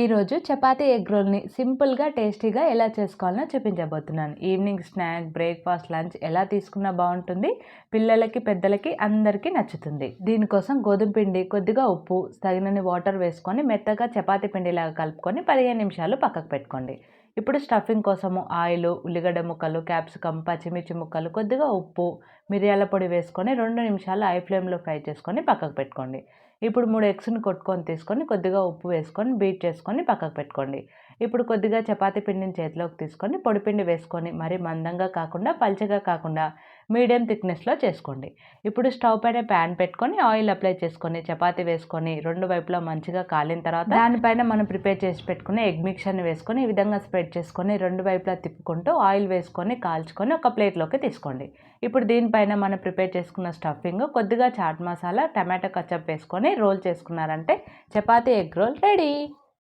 ఈరోజు చపాతీ ఎగ్ రోల్ని సింపుల్గా టేస్టీగా ఎలా చేసుకోవాలో చూపించబోతున్నాను. ఈవినింగ్ స్నాక్ బ్రేక్ఫాస్ట్ లంచ్ ఎలా తీసుకున్నా బాగుంటుంది. పిల్లలకి పెద్దలకి అందరికీ నచ్చుతుంది. దీనికోసం గోధుమ పిండి కొద్దిగా ఉప్పు తగినన్ని వాటర్ వేసుకొని మెత్తగా చపాతీ పిండిలాగా కలుపుకొని పదిహేను నిమిషాలు పక్కకు పెట్టుకోండి. ఇప్పుడు స్టఫింగ్ కోసము ఆయిల్ ఉల్లిగడ్డ ముక్కలు క్యాప్సికమ్ పచ్చిమిర్చి ముక్కలు కొద్దిగా ఉప్పు మిరియాల పొడి వేసుకొని రెండు నిమిషాలు ఐ ఫ్లేమ్లో ఫ్రై చేసుకొని పక్కకు పెట్టుకోండి. ఇప్పుడు మూడు ఎగ్స్ని కొట్టుకొని తీసుకొని కొద్దిగా ఉప్పు వేసుకొని బీట్ చేసుకొని పక్కకు పెట్టుకోండి. ఇప్పుడు కొద్దిగా చపాతి పిండిని చేతిలోకి తీసుకొని పొడిపిండి వేసుకొని మరి మందంగా కాకుండా పల్చగా కాకుండా మీడియం థిక్నెస్లో చేసుకోండి. ఇప్పుడు స్టవ్ పైన ప్యాన్ పెట్టుకొని ఆయిల్ అప్లై చేసుకొని చపాతీ వేసుకొని రెండు వైపులా మంచిగా కాలిన తర్వాత దానిపైన మనం ప్రిపేర్ చేసి పెట్టుకుని ఎగ్ మిక్చర్ని వేసుకొని ఈ విధంగా స్ప్రెడ్ చేసుకొని రెండు వైపులా తిప్పుకుంటూ ఆయిల్ వేసుకొని కాల్చుకొని ఒక ప్లేట్లోకి తీసుకోండి. ఇప్పుడు దీనిపైన మనం ప్రిపేర్ చేసుకున్న స్టఫింగ్ కొద్దిగా చాట్ మసాలా టమాటో కచ్చప్ వేసుకొని రోల్ చేసుకున్నారంటే చపాతీ ఎగ్ రోల్ రెడీ.